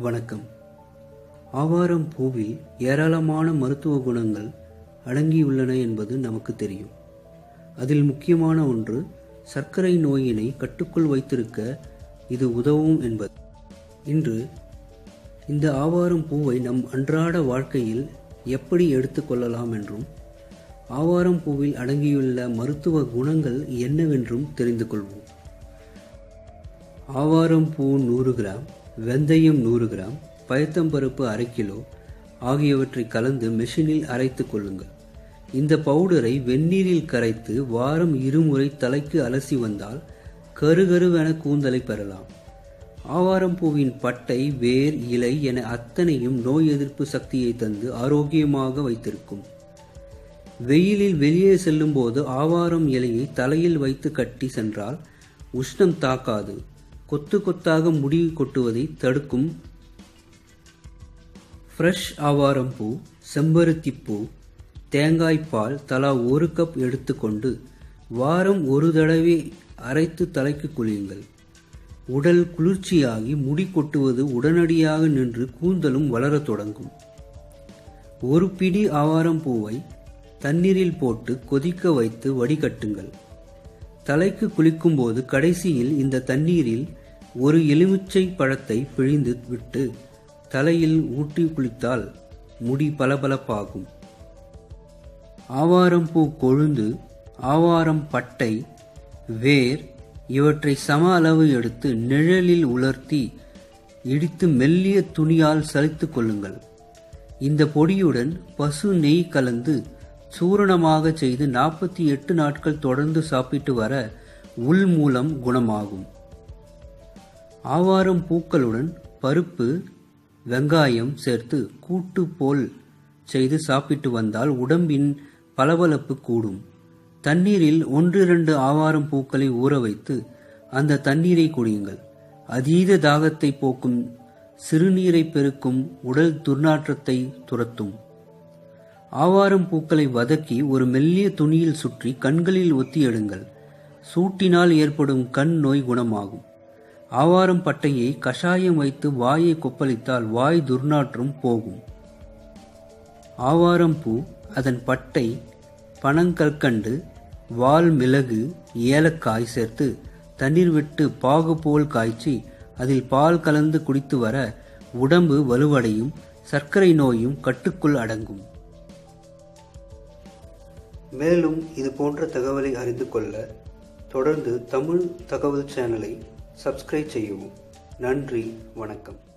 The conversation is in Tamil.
வணக்கம். ஆவாரம் பூவில் ஏராளமான மருத்துவ குணங்கள் அடங்கியுள்ளன என்பது நமக்கு தெரியும். அதில் முக்கியமான ஒன்று சர்க்கரை நோயினை கட்டுக்குள் வைத்திருக்க இது உதவும் என்பது. இன்று இந்த ஆவாரம் பூவை நம் அன்றாட வாழ்க்கையில் எப்படி எடுத்துக்கொள்ளலாம் என்றும் ஆவாரம் பூவில் அடங்கியுள்ள மருத்துவ குணங்கள் என்னவென்றும் தெரிந்து கொள்வோம். ஆவாரம் பூ நூறு கிராம் வெந்தயம் நூறு கிராம் பயத்தம்பருப்பு அரை கிலோ ஆகியவற்றை கலந்து மெஷினில் அரைத்து கொள்ளுங்கள். இந்த பவுடரை வெந்நீரில் கரைத்து வாரம் இருமுறை தலைக்கு அலசி வந்தால் கருகருவென கூந்தலை பெறலாம். ஆவாரம் பூவின் பட்டை வேர் இலை என அத்தனையும் நோய் எதிர்ப்பு சக்தியை தந்து ஆரோக்கியமாக வைத்திருக்கும். வெயிலில் வெளியே செல்லும்போது ஆவாரம் இலையை தலையில் வைத்து கட்டி சென்றால் உஷ்ணம் தாக்காது. கொத்து கொத்தாக முடி கொட்டுவதை தடுக்கும் ஃப்ரெஷ் ஆவாரம் பூ செம்பருத்தி பூ தேங்காய் பால் தலா ஒரு கப் எடுத்துக்கொண்டு வாரம் ஒரு தடவை அரைத்து தலைக்கு குளியுங்கள். உடல் குளிர்ச்சியாகி முடி கொட்டுவது உடனடியாக நின்று கூந்தலும் வளரத் தொடங்கும். ஒரு பிடி ஆவாரம் பூவை தண்ணீரில் போட்டு கொதிக்க வைத்து வடிகட்டுங்கள். தலைக்கு குளிக்கும்போது கடைசியில் இந்த தண்ணீரில் ஒரு எலுமிச்சை பழத்தை பிழிந்து விட்டு தலையில் ஊட்டி குளித்தால் முடி பளபளப்பாகும். ஆவாரம் பூ கொழுந்து ஆவாரம் பட்டை வேர் இவற்றை சம அளவு எடுத்து நிழலில் உலர்த்தி இடித்து மெல்லிய துணியால் சலித்து கொள்ளுங்கள். இந்த பொடியுடன் பசு நெய் கலந்து சூரணமாக செய்து நாற்பத்தி எட்டு நாட்கள் தொடர்ந்து சாப்பிட்டு வர உள் மூலம் குணமாகும். ஆவாரம் பூக்களுடன் பருப்பு வெங்காயம் சேர்த்து கூட்டு போல் செய்து சாப்பிட்டு வந்தால் உடம்பின் பளபளப்பு கூடும். தண்ணீரில் ஒன்றிரண்டு ஆவாரம் பூக்களை ஊற வைத்து அந்த தண்ணீரை குடியுங்கள். அதீத தாகத்தை போக்கும் சிறுநீரை பெருக்கும் உடல் துர்நாற்றத்தை துரத்தும். ஆவாரம் பூக்களை வதக்கி ஒரு மெல்லிய துணியில் சுற்றி கண்களில் ஒத்தி எடுங்கள். சூட்டினால் ஏற்படும் கண் நோய் குணமாகும். ஆவாரம் பட்டையை கஷாயம் வைத்து வாயை கொப்பளித்தால் வாய் துர்நாற்றம் போகும். ஆவாரம் பூ அதன் பட்டை பனங்கற்கண்டு வால் மிளகு ஏலக்காய் சேர்த்து தண்ணீர் விட்டு பாகு போல் காய்ச்சி அதில் பால் கலந்து குடித்து வர உடம்பு வலுவடையும் சர்க்கரை நோயும் கட்டுக்குள் அடங்கும். மேலும் இது போன்ற தகவலை அறிந்து கொள்ள தொடர்ந்து தமிழ் தகவல் சேனலை சப்ஸ்கிரைப் செய்யவும். நன்றி வணக்கம்.